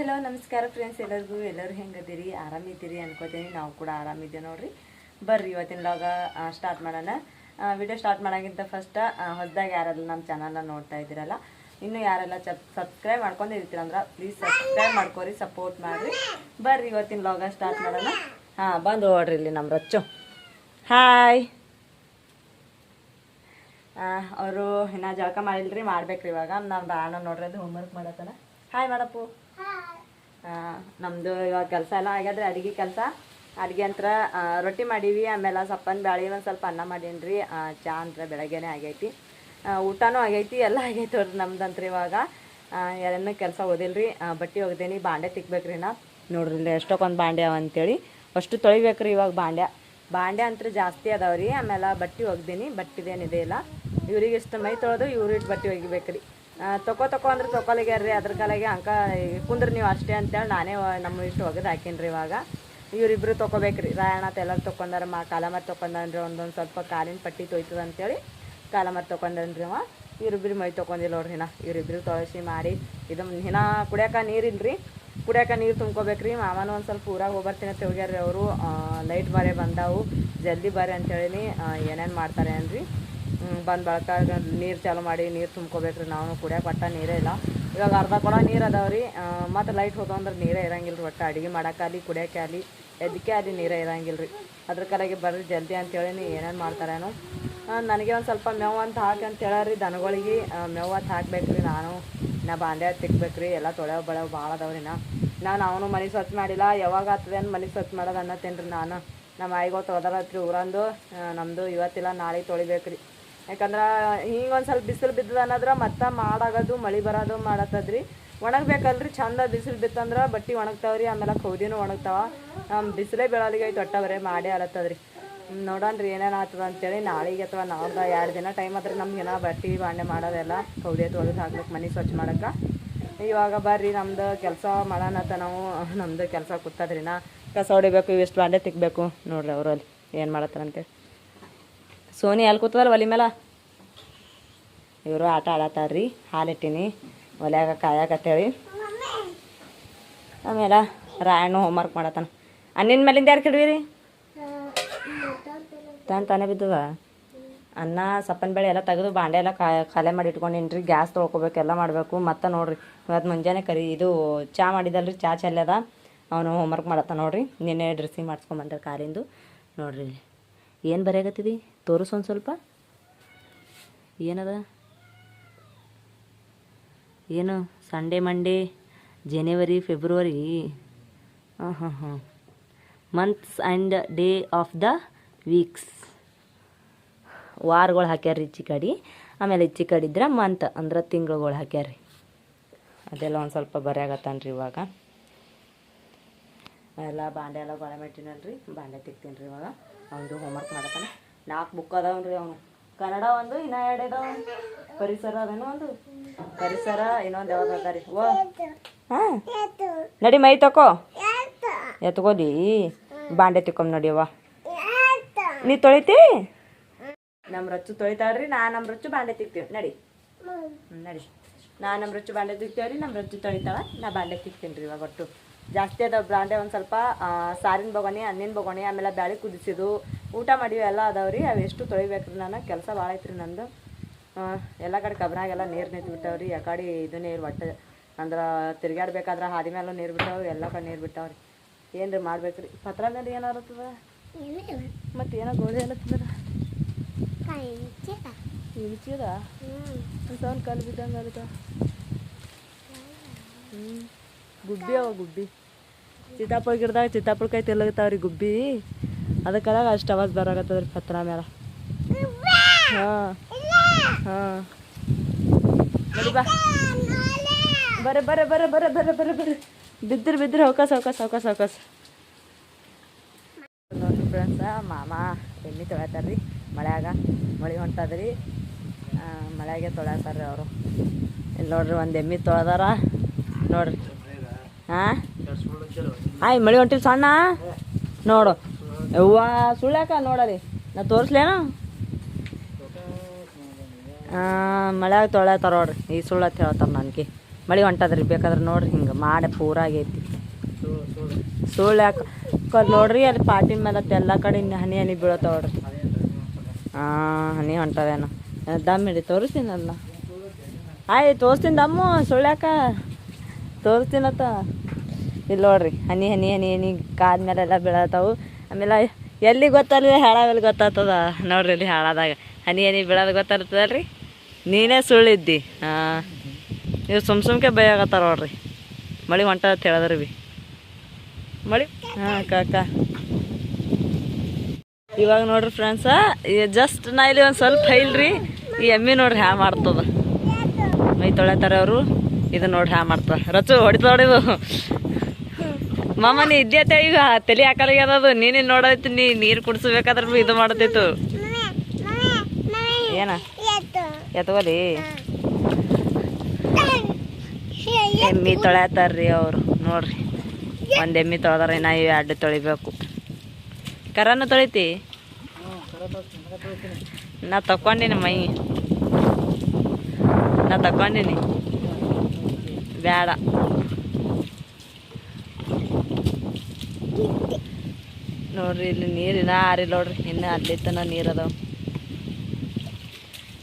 Hello ನಮಸ್ಕಾರ friends ಎಲ್ಲರಿಗೂ, ಎಲ್ಲರೂ ಹೆಂಗದಿರಿ? ಆರಾಮಿದ್ದೀರಿ ಅನ್ಕೋತೀನಿ. ನಾವು ಕೂಡ ಆರಾಮಿದ್ದೀವಿ ನೋಡ್ರಿ. ಬರ್ರಿ ಇವತ್ತಿನ ಲಾಗ ಸ್ಟಾರ್ಟ್ ಮಾಡೋಣ. ವಿಡಿಯೋ ಸ್ಟಾರ್ಟ್ ಮಾಡೋಕ್ಕಿಂತ ಫಸ್ಟ್ ಹೊಸದಾಗಿ ಯಾರೆಲ್ಲ ನಮ್ಮ ಚಾನಲ್ನ ನೋಡ್ತಾ ಇದ್ದೀರಲ್ಲ, ಇನ್ನೂ ಯಾರೆಲ್ಲ ಸಬ್ಸ್ಕ್ರೈಬ್ ಮಾಡ್ಕೊಂಡು ಇರ್ತೀರಂದ್ರೆ ಪ್ಲೀಸ್ ಸಬ್ಸ್ಕ್ರೈಬ್ ಮಾಡ್ಕೊರಿ ಸಪೋರ್ಟ್ ಮಾಡಿರಿ. ಬರ್ರಿ ಇವತ್ತಿನ ಲಾಗ ಸ್ಟಾರ್ಟ್ ಮಾಡೋಣ. ಹಾಂ, ಬಂದು ನೋಡ್ರಿ ಇಲ್ಲಿ ನಮ್ಮ ರಚ್ಚು. ಹಾಯ್ ಅವರು ಇನ್ನೂ ಜಳಕ ಮಾಡಿಲ್ರಿ, ಮಾಡ್ಬೇಕ್ರಿ ಇವಾಗ. ನಾನು ಬಾಣ ನೋಡ್ರಿ, ಅದು ಹೋಮ್ವರ್ಕ್ ಮಾಡತ್ತಲ್ಲ ಹಾಯ್ ಮಾಡಪ್ಪು ಆ, ನಮ್ದು ಇವಾಗ ಕೆಲಸ ಎಲ್ಲ ಆಗ್ಯದ್ರಿ ಅಡುಗೆ ಕೆಲಸ. ಅಡುಗೆ ಅಂತ್ರ ರೊಟ್ಟಿ ಮಾಡೀವಿ ಆಮೇಲೆ ಸಪ್ಪನ್ ಬ್ಯಾಳಿ ಒಂದು ಸ್ವಲ್ಪ ಅನ್ನ ಮಾಡೀನಿ ರೀ ಚಾ ಅಂತ್ರ ಬೆಳಗ್ಗೆನೆ ಆಗೈತಿ. ಊಟನೂ ಆಗೈತಿ ಎಲ್ಲ ಆಗೈತಿ ನಮ್ದು ನಮ್ದಂತ್ರ ಇವಾಗ. ಏನೂ ಕೆಲಸ ಓದಿಲ್ಲ ರೀ ಬಟ್ಟೆ ಒಗ್ದೇನಿ ಬಾಂಡೆ ತಿಕ್ಬೇಕ್ರಿ ನಾ. ನೋಡ್ರಿ ಎಷ್ಟೊಕ್ಕೊಂದು ಬಾಂಡೆ ಅವ ಅಂತೇಳಿ. ಅಷ್ಟು ತೊಳಿಬೇಕ್ರಿ ಇವಾಗ ಬಾಂಡೆ ಬಾಂಡೆ ಅಂತೂ ಜಾಸ್ತಿ ಅದಾವ್ರಿ ಆಮೇಲೆ ಬಟ್ಟೆ ಒಗ್ದೀನಿ ಬಟ್ಟಿದೇನಿದೆ ಇಲ್ಲ. ಇವ್ರಿಗೆ ಇಷ್ಟು ಮೈ ತೊಳೆದು ಇವ್ರಿಟ್ಟು ಬಟ್ಟೆ ಒಗಿಬೇಕ್ರಿ. ತಕೋ ತಕೋ ಅಂದ್ರೆ ರೀ, ಅದ್ರ ಕಾಲಾಗೆ ಅಂಕ ಕುಂದ್ರಿ ನೀವು ಅಷ್ಟೇ ಅಂತೇಳಿ ನಾನೇ ನಮ್ಮ ಇಷ್ಟು ಒಗೆದು ಹಾಕೀನಿ ರೀ ಇವಾಗ. ಇವರಿಬ್ರು ತೊಗೋಬೇಕ್ರಿ ರಾಯಣ್ಣ ಎಲ್ಲರೂ ತೊಗೊಂಡಾರ ಮಾ, ಕಾಲಮರ್ ಮತ್ತೆ ತೊಕೊಂಡನ್ರಿ, ಒಂದೊಂದು ಸ್ವಲ್ಪ ಕಾಲಿನ ಪಟ್ಟಿ ತೊಯ್ತದ ಅಂತೇಳಿ ಕಾಲಮರ್ ಮತ್ತೆ ತೊಕೊಂಡನ್ರಿ ಅವ. ಇವ್ರಿಬ್ರು ಮೈ ತೊಕೊಂಡಿಲ್ಲ ನೋಡ್ರಿ ನಾ, ಇವ್ರಿಬ್ರು ತೊಳಸಿ ಮಾಡಿ ಇದು ಹಿನ ಕುಡಿಯಾಕ ನೀರಿಲ್ರಿ ಕುಡಿಯಾಕ ನೀರು ತುಂಬ್ಕೋಬೇಕ್ರಿ. ಮಾಮನ ಒಂದು ಸ್ವಲ್ಪ ಊರಾಗ ಹೋಗ್ಬರ್ತೀನಿ ಅಂತ ಹೋಗ್ಯಾರ್ರಿ ಅವರು. ಲೈಟ್ ಬಾರೆ ಬಂದಾವು. ಜಲ್ದಿ ಬಾರೆ ಅಂತೇಳಿ ಏನೇನು ಮಾಡ್ತಾರೆ ಅನ್ರಿ ಬಂದು ಬಳಕ ನೀರು ಚಾಲು ಮಾಡಿ ನೀರು ತುಂಬ್ಕೋಬೇಕ್ರಿ. ನಾವು ಕುಡಿಯೋಕೆ ಒಟ್ಟ ನೀರೇ ಇಲ್ಲ. ಇವಾಗ ಅರ್ಧ ಕೊಡ ನೀರು ಅದಾವ್ರಿ ಮತ್ತು ಲೈಟ್ ಹೋದವು ಅಂದ್ರೆ ನೀರೇ ಇರಂಗಿಲ್ಲ ರೀ ಒಟ್ಟು. ಅಡುಗೆ ಮಾಡೋಕ್ಕಾಗಲಿ ಕುಡಿಯೋಕೆ ಆಗಲಿ ಎದಕ್ಕೆ ಅಲ್ಲಿ ನೀರೇ ಇರಂಗಿಲ್ಲ ರೀ ಅದ್ರ ಕಡೆಗೆ ಬರ್ರಿ ಜಲ್ದಿ ಅಂತೇಳಿ ಏನೇನು ಮಾಡ್ತಾರೇನು. ನನಗೆ ಒಂದು ಸ್ವಲ್ಪ ಮೇವು ಅಂತ ಹಾಕಿ ಅಂತ ಹೇಳಾರಿ ದನಗಳಿಗೆ. ಮೇವು ಅಂತ ಹಾಕ್ಬೇಕು ರೀ ನಾನು. ನಾ ಬಾಂಡೆ ತಿಕ್ಬೇಕ್ರಿ. ಎಲ್ಲ ತೊಳೆವು ಬಳೆವು ಭಾಳ ಅದಾವ್ರಿ ನಾ. ನಾನು ಅವನು ಮನೆ ಸ್ವಚ್ಛ ಮಾಡಿಲ್ಲ. ಯಾವಾಗ ಆಗ್ತದೆ ಅಂತ ಮನೆ ಸ್ವಚ್ಛ ಮಾಡೋದು ಅನ್ನತ್ತೇನ್ರಿ ನಾನು. ನಮ್ಮ ಆಯಿಗೋ ತೊಳೆದಾರತ್ರಿ ಊರಂದು. ನಮ್ಮದು ಇವತ್ತಿಲ್ಲ, ನಾಳೆ ತೊಳಿಬೇಕ್ರಿ. ಯಾಕಂದ್ರೆ ಹಿಂಗೆ ಒಂದು ಸ್ವಲ್ಪ ಬಿಸಿಲು ಬಿದ್ದದ ಮತ್ತೆ ಮಾಡಾಗೋದು, ಮಳೆ ಬರೋದು ಮಾಡತ್ತದ್ರಿ. ಒಣಗ್ಬೇಕಲ್ರಿ, ಚಂದ ಬಿಸಿಲು ಬಿತ್ತಂದ್ರೆ ಬಟ್ಟೆ ಒಣಗ್ತಾವ್ರಿ, ಆಮೇಲೆ ಕೌದಿನೂ ಒಣಗ್ತಾವ. ಬಿಸಿಲೇ ಬೆಳಲಿಗೆ ಐತೆ ಒಟ್ಟ ಬರೀ ಮಾಡೇ ಅಲತ್ತದ್ರಿ ನೋಡೋಣ್ರಿ ಏನೇನು ಆಗ್ತದ ಅಂತೇಳಿ ನಾಳೆಗೆ ಅಥವಾ ನಾವು ಎರಡು ದಿನ ಟೈಮ್ ಆದ್ರೆ ನಮ್ಗೆ ಏನೋ ಬಟ್ಟೆ ಬಾಂಡೆ ಮಾಡೋದೆಲ್ಲ ಕೌದಿ ತೊಳೆದು ಹಾಕ್ಬೇಕು, ಮನೆ ಸ್ವಚ್ಛ ಮಾಡಕ್ಕೆ. ಇವಾಗ ಬರ್ರಿ ನಮ್ದು ಕೆಲಸ ಮಾಡೋಣತ್ತ ನಾವು ನಮ್ಮದು ಕೆಲಸ ಕೂತದ್ರಿ ನಾ ಕಸ ಹೊಡಿಬೇಕು, ಇವೆಷ್ಟು ಬಾಂಡೆ ತಿಕ್ಬೇಕು ನೋಡ್ರಿ ಅವರು ಅಲ್ಲಿ ಏನು ಮಾಡತ್ತಾರಂತೆ ಸೋನಿ ಅಲ್ಲಿ ಕೂತದಲ್ಲ ಒಲಿ ಮೇಲೆ ಇವರು ಆಟ ಆಡತ್ತಾರ್ರಿ ಹಾಲಿಟ್ಟಿನಿ ಒಲ್ಯಾಗ ಕಾಯಕತ್ತೇಳಿ. ಆಮೇಲೆ ರಾಯಣ್ಣ ಹೋಮ್ವರ್ಕ್ ಮಾಡತ್ತಾನ. ಅನ್ನಿನ ಮೇಲಿಂದ ಯಾರು ರೀ ತಾನು ತಾನೇ ಬಿದ್ದವ ಅನ್ನ, ಸಪ್ಪನ ಬೇಳೆ ಎಲ್ಲ ತೆಗೆದು ಬಾಂಡೆ ಎಲ್ಲ ಕಾ, ಖಾಲಿ ಮಾಡಿ ಇಟ್ಕೊಂಡಿನ್ರಿ, ಗ್ಯಾಸ್ ತೊಳ್ಕೊಬೇಕು, ಎಲ್ಲ ಮಾಡಬೇಕು. ಮತ್ತೆ ನೋಡ್ರಿ ಇವತ್ತು ಮುಂಜಾನೆ ಕರಿ, ಇದು ಚಾ ಮಾಡಿದಲ್ರಿ, ಚಾ ಚೆಲ್ಲದ. ಅವನು ಹೋಮ್ವರ್ಕ್ ಮಾಡತ್ತ ನೋಡ್ರಿ. ನಿನ್ನೆ ಡ್ರೆಸ್ಸಿಂಗ್ ಮಾಡಿಸ್ಕೊಂಬಂದ್ರೆ ಕಾರಿಂದು ನೋಡ್ರಿ. ಏನು ಬರೆಯಾಗತ್ತಿದಿ ತೋರಿಸು ಒಂದು ಸ್ವಲ್ಪ. ಏನದ? ಏನು ಸಂಡೇ ಮಂಡೇ ಜನವರಿ ಫೆಬ್ರವರಿ ಹಾಂ ಹಾಂ ಹಾಂ months and day of the weeks ವಾರಗಳು ಹಾಕ್ಯಾರ್ರಿ ಹೆಚ್ಚಿ ಕಡೆ. ಆಮೇಲೆ ಈಚೆ ಕಡೆ ಇದ್ರೆ ಮಂತ್ ಅಂದ್ರೆ ತಿಂಗಳುಗಳು ಹಾಕ್ಯಾರ್ರಿ. ಅದೆಲ್ಲ ಒಂದು ಸ್ವಲ್ಪ ಬರೆಯಾಗತ್ತಾನ್ರಿ ಇವಾಗ. ಎಲ್ಲ ಬಾಂಡೆ ಎಲ್ಲ ಗೊಳೆ ಮೆಟ್ಟಿನಲ್ರಿ. ಬಾಂಡೆ ತಿಕ್ತೀನಿ ರೀ ಇವಾಗ. ಅವನು ಹೋಮ್ವರ್ಕ್ ಮಾಡತ್ತಾನೆ. ನಾಲ್ಕು ಬುಕ್ ಅದಾವನ್ರಿ ಅವನು. ಕನ್ನಡ ಒಂದು, ಇನ್ನ ಎರಡು ಅದಾವ ಪರಿಸರ ಅದೇನು ಒಂದು. ಪರಿಸರ ಇನ್ನೊಂದು ಯಾವ್ದು ಅದ ರೀ? ಓ. ಹಾಂ. ನಡಿ ಮೈ ತಕೋ. ಎತ್ಕೋದಿ ಬಾಂಡೆ ತಿಕ್ಕೊಂಡ್ ನಡಿಯವ್ವ ನೀ ತೊಳಿತಿ? ನಮ್ಮ ರಚ್ಚು ತೊಳಿತಾಳ್ರಿ ನಾ ನಮ್ಮ ರಚ್ಚು ಬಾಂಡೆ ತಿಕ್ತೀವಿ. ನಡಿ. ನಡಿ. ನಾ ನಮ್ಮ ರಚ್ಚು ಬಾಂಡೆ ತಿಕ್ತೇವ್ರಿ ನಮ್ಮ ರಚ್ಚು ತೊಳಿತಾಳ, ನಾ ಬಾಂಡೆ ತಿಕ್ತೀನಿ ರೀ ಇವಾಗ ಒಟ್ಟು. ಜಾಸ್ತಿ ಅದಾವೆ ಬ್ರಾಂಡೆ ಒಂದು ಸ್ವಲ್ಪ ಸಾರಿನ ಬೊಗಣಿ ಹಣ್ಣಿನ ಬೊಗಣಿ ಆಮೇಲೆ ಬ್ಯಾಳಿ ಕುದಿಸಿದು ಊಟ ಮಾಡಿವಿ ಎಲ್ಲ ಅದಾವ್ರಿ ಅವೆಷ್ಟು ತೊಳಿಬೇಕ್ರಿ ನಾನು ಕೆಲಸ ಭಾಳ ಐತ್ರಿ ನಂದು. ಎಲ್ಲ ಕಡೆ ಕಬ್ರಾಗೆಲ್ಲ ನೀರು ನಿಂತು ಬಿಟ್ಟಾವ್ರಿ ಆ ಕಡೆ ಇದು ನೀರು ಒಟ್ಟು ಅಂದ್ರೆ ತಿರ್ಗಾಡ್ಬೇಕಾದ್ರೆ ಹಾದಿ ಮೇಲೂ ನೀರು ಬಿಟ್ಟಾವೆ ಎಲ್ಲ ಕಡೆ ನೀರು ಬಿಟ್ಟಾವ್ರಿ ಏನು ರೀ? ಮಾಡ್ಬೇಕ್ರಿ ಪತ್ರ ಮೇಲೆ ಏನಾರತ್ತದ ಮತ್ತೆ ಏನೋ ಗೋಧಿ ಎಲ್ಲ ಇಳಿಸಿದ ಸೌನ್ ಕಲ್ಲು ಬಿದ್ದಂಗೆ ಅದಕ್ಕೆ ಹ್ಞೂ ಗುಬ್ಬಿ ಅವ ಗುಬ್ಬಿ. ಸೀತಾಫಲ ಗಿಡದಾಗ ಸೀತಾಪುರ ಕಾಯಿ ತಿಲ್ಲಗತ್ತಾವ್ರಿ ಗುಬ್ಬಿ. ಅದಕ್ಕಾದಾಗ ಅಷ್ಟು ಅವಾಜ್ ರೀ ಪತ್ರ ಮೇಲೆ ಹಾಂ. ಹಾಂ. ಬಾ. ಬರ ಬರ ಬರ ಬರ ಬರ ಬರ ಬರ. ಬಿದ್ದರೆ ಬಿದ್ದರೆ ಅವಕಾಶ ಅವಕಾಶ ಅವಕಾಶ ಅವಕಾಶ ನೋಡ್ರಿ ಫ್ರೆಂಡ್ಸ ಮಾಮ ಎಣ್ಣೆ ತೊಳ್ಯಾತಾರ್ರಿ ಮಳೆಯಾಗ ಮಳೆ ಹೊಂಟದ್ರಿ. ಮಳೆಯಾಗೆ ಮಳ್ಯಾಗೆ ರೀ ಅವರು. ಇಲ್ಲಿ ನೋಡ್ರಿ ಒಂದು ಎಮ್ಮೆ ತೊಳೆದಾರ. ನೋಡ್ರಿ. ಹಾಂ ಆಯ್, ಮಳೆ ಹೊಂಟಿಲ್ ಸಣ್ಣ? ನೋಡು. ಯವ್ವ ಸುಳ್ಯಾಕ ನೋಡರಿ ನಾ ತೋರಿಸ್ಲೇನು? ಮಳೆಯಾಗ ತೊಳ್ಯಾತಾರ ನೋಡ್ರಿ. ಈ ಸುಳ್ಳು ಅಂತ ಹೇಳ್ತಾರೆ ನನಗೆ. ಮಳೆ ಹೊಂಟದ್ರಿ, ಬೇಕಾದ್ರೆ ನೋಡ್ರಿ ಹಿಂಗೆ ಮಾಡಿ ಪೂರ ಆಗೈತಿ. ಸುಳ್ಳು ಯಾಕೆ ನೋಡ್ರಿ, ಅಲ್ಲಿ ಪಾಟಿನ ಮೇಲೆ ಎಲ್ಲ ಕಡೆ ಹನಿ ಹನಿ ಬೀಳತ್ತವ್ರಿ ಹಾಂ ಹನಿ ಹೊಂಟವೇನು ದಮ್ ಹಿಡಿ ತೋರಿಸ್ತೀನಲ್ಲ ಆಯ್, ತೋರಿಸ್ತೀನಿ ದಮ್ಮು, ಸುಳ್ಳ್ಯಾಕ. ತೋರಿಸ್ತೀನತ್ತ ಇಲ್ಲಿ ನೋಡ್ರಿ, ಹನಿ ಹನಿ ಹನಿ ಹನಿ, ಕಾದ ಮೇಲೆಲ್ಲ ಬೀಳತ್ತಾವು ಆಮೇಲೆ ಎಲ್ಲಿ ಗೊತ್ತಲ್ಲ ಹೇಳಾವೆಲ್ಲಿ ಗೊತ್ತಾಗ್ತದ? ನೋಡ್ರಿ ಇಲ್ಲಿ ಹಾಳಾದಾಗ. ಹನಿ ಹನಿ ಬೀಳೋದು ಗೊತ್ತಾಗ್ತದಲ್ರಿ? ನೀನೇ ಸುಳ್ಳಿದ್ದಿ. ಹಾಂ ನೀವು ಸುಮ್ ಸುಮ್ಕೆ ಬೈಯಾಗತ್ತಾರ ನೋಡ್ರಿ. ಮಳೆ ಹೊಂಟ ಅಂತ ಹೇಳಿದ್ರಿ ಬಿ. ಮಳಿ? ಹಾಂ ಕಾಕ ಇವಾಗ ನೋಡ್ರಿ ಫ್ರೆಂಡ್ಸ ಜಸ್ಟ್ ನಾ ಇಲ್ಲಿ ಒಂದು ಸ್ವಲ್ಪ ಹೈಲ್ರಿ. ಈ ಎಮ್ಮಿ ನೋಡ್ರಿ ಹ್ಯಾ ಮಾಡ್ತದ. ಮೈ ತೊಳೆತಾರೆ ಅವರು. ಇದು ನೋಡ್ರಿ ಹ್ಯಾ ಮಾಡ್ತದ. ರಚು ಹೊಡಿತ ಹೊಡಿದು ಮಾಮ ನೀ ಇದ್ಯತೆ ಈಗ ತಲೆ ಹಾಕಲಾಗ್ಯದ ನೀನೇ ನೋಡೈತಿ ನೀ ನೀರು ಕುಡಿಸ್ಬೇಕಾದ್ರೆ ಇದು ಮಾಡತೈತು ಏನ? ಎತ್ವಲಿ ಎಮ್ಮಿ ತೊಳ್ಯಾತಾರ್ರಿ ಅವರು, ನೋಡ್ರಿ. ಒಂದು ಎಮ್ಮಿ ತೊಳೆದಾರ ನಾ ಇವು ಎರಡು ತೊಳಿಬೇಕು. ಕರನು ತೊಳಿತಿ? ನಾ ತಕೊಂಡಿನಿ ಮೈ. ನಾ ತಕೊಂಡಿನಿ ಬೇಡ ನೋಡ್ರಿ ಇಲ್ಲಿ ನೀರು ಇನ್ನೂ ಆರಿಲ್ಲ ನೋಡ್ರಿ. ಇನ್ನು ಅಲ್ಲಿ ತನ ನೀರು ಅದಾವ.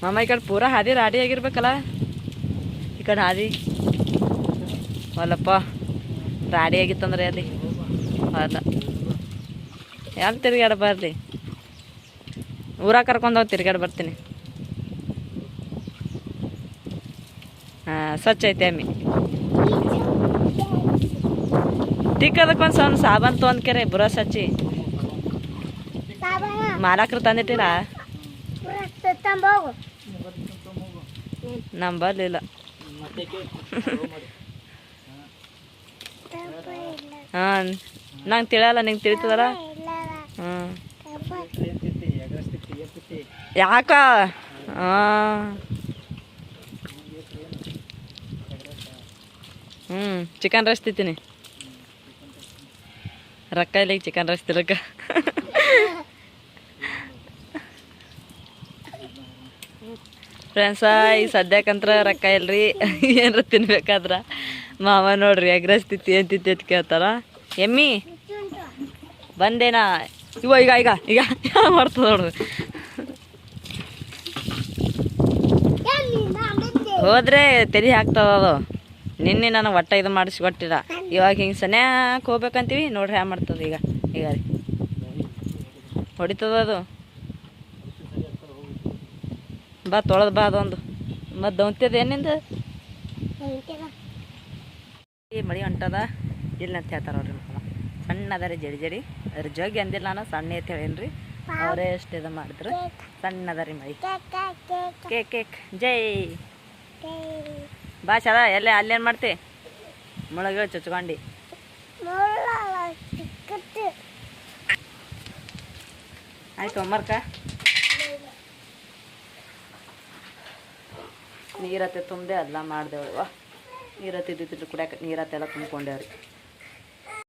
ಮಾಮ ಈ ಕಡೆ ಪೂರ ಹಾದಿ ರಾಡಿ ಆಗಿರ್ಬೇಕಲ್ಲ? ಈ ಕಡೆ ಹಾದಿ. ಹೊಲಪ್ಪ ರಾಡಿ ಆಗಿತ್ತಂದ್ರೆ ಅಲ್ಲಿ ಹೊಲ. ಎಲ್ಲಿ ತಿರ್ಗಾಡ ಬರ್ರಿ ಊರಾಗ ಕರ್ಕೊಂಡು ಹೋಗಿ ತಿರ್ಗಾಡಿ ಬರ್ತೀನಿ. ಹಾಂ ಸ್ವಚ್ಛ ಐತೆ ಅಮ್ಮಿ. ತಿಕ್ಕದಕ್ಕೊಂದು ಸಣ್ಣ ಸಾಬಾನ್ ತೊಗೊಂಡ್ಕೆರೆ ಬುರ ಹಚ್ಚಿ ಮಾಲಕ್ರು ತಂದಿಟ್ಟಿರ ನಮ್ಮ ಬರ್ಲಿಲ್ಲ ಹಾಂ, ನಂಗೆ ತಿಳಿಯಲ್ಲ, ನಿಂಗೆ ತಿಳಿತದಲ್ಲ? ಹ್ಞೂ ಯಾಕ? ಹಾಂ. ಹ್ಞೂ ಚಿಕನ್ ರೈಸ್ ತಿಂತೀನಿ. ರೊಕ್ಕ ಇಲ್ಲ ಚಿಕನ್ ರೈಸ್ ತಿನ್ನಕ ಫ್ರೆಂಡ್ಸ ಈ ಸದ್ಯಕ್ಕಂತ್ರ ರೊಕ್ಕ ಇಲ್ರಿ. ಏನಾರ ತಿನ್ಬೇಕಾದ್ರ? ಮಾವ ನೋಡ್ರಿ ಎಗ್ ಸ್ಥಿತಿ ತಿತ್ತಿ ಏನು ತಿತ್ತಿ ಅಂತ ಕೇಳ್ತಾರ. ಎಮ್ಮಿ, ಬಂದೇನಾ? ಇವ, ಈಗ ಈಗ ಈಗ ಮಾಡ್ತದ ನೋಡ್ರಿ. ಹೋದ್ರೆ ತೆರಿ ಹಾಕ್ತದ ಅದು. ನಿನ್ನೆ ನಾನು ಒಟ್ಟ ಇದು ಮಾಡಿಸಿ ಕೊಟ್ಟಿಲ್ಲ. ಇವಾಗ ಹಿಂಗೆ ಸನ್ಯಾಕ್ ಹೋಗ್ಬೇಕಂತೀವಿ, ನೋಡ್ರಿ ಹ್ಯಾ ಮಾಡ್ತದ ಈಗ. ಈಗ ರೀ. ಹೊಡಿತದ ಅದು. ಬಾ ತೊಳೆದು ಬಾ ಅದೊಂದು. ಮತ್ತು ದೌಂತ್ಯದ ಏನಿಂದ ಈ ಮಳಿ ಹೊಂಟದ? ಇಲ್ಲ ಅಂತ ಹೇಳ್ತಾರ ಅವ್ರಿ ಸಣ್ಣ ಅದ ರೀ ಜಡಿ ಜಡಿ. ಅದ್ರ ಜೋಗಿ ಅಂದಿಲ್ಲ ನಾನು, ಸಣ್ಣ ಅಂತ ಹೇಳೇನ್ರಿ. ಅವರೇ ಎಷ್ಟು ಇದು ಮಾಡಿದ್ರು. ಸಣ್ಣ ಅದ ರೀ ಮಳಿ. Cake cake. ಜೈ. ಬಾ ಶಾಲಾ, ಎಲ್ಲೇ, ಅಲ್ಲೇನು ಮಾಡ್ತಿ? ಮುಳಗಳು ಚುಚ್ಕೊಂಡು. ಆಯ್ತು ಒಮ್ಮರ್ಕ ನೀರತ್ತೆ ತುಂಬದೆ ಅದೆಲ್ಲ ಮಾಡಿದೆವಳ್ವ ನೀರತ್ತೆ ಇದ್ದಿದ್ದು ಕುಡಿಯಕ್ಕೆ ನೀರತ್ತೆಲ್ಲ ತುಂಬ್ಕೊಂಡೇವ್ರಿ.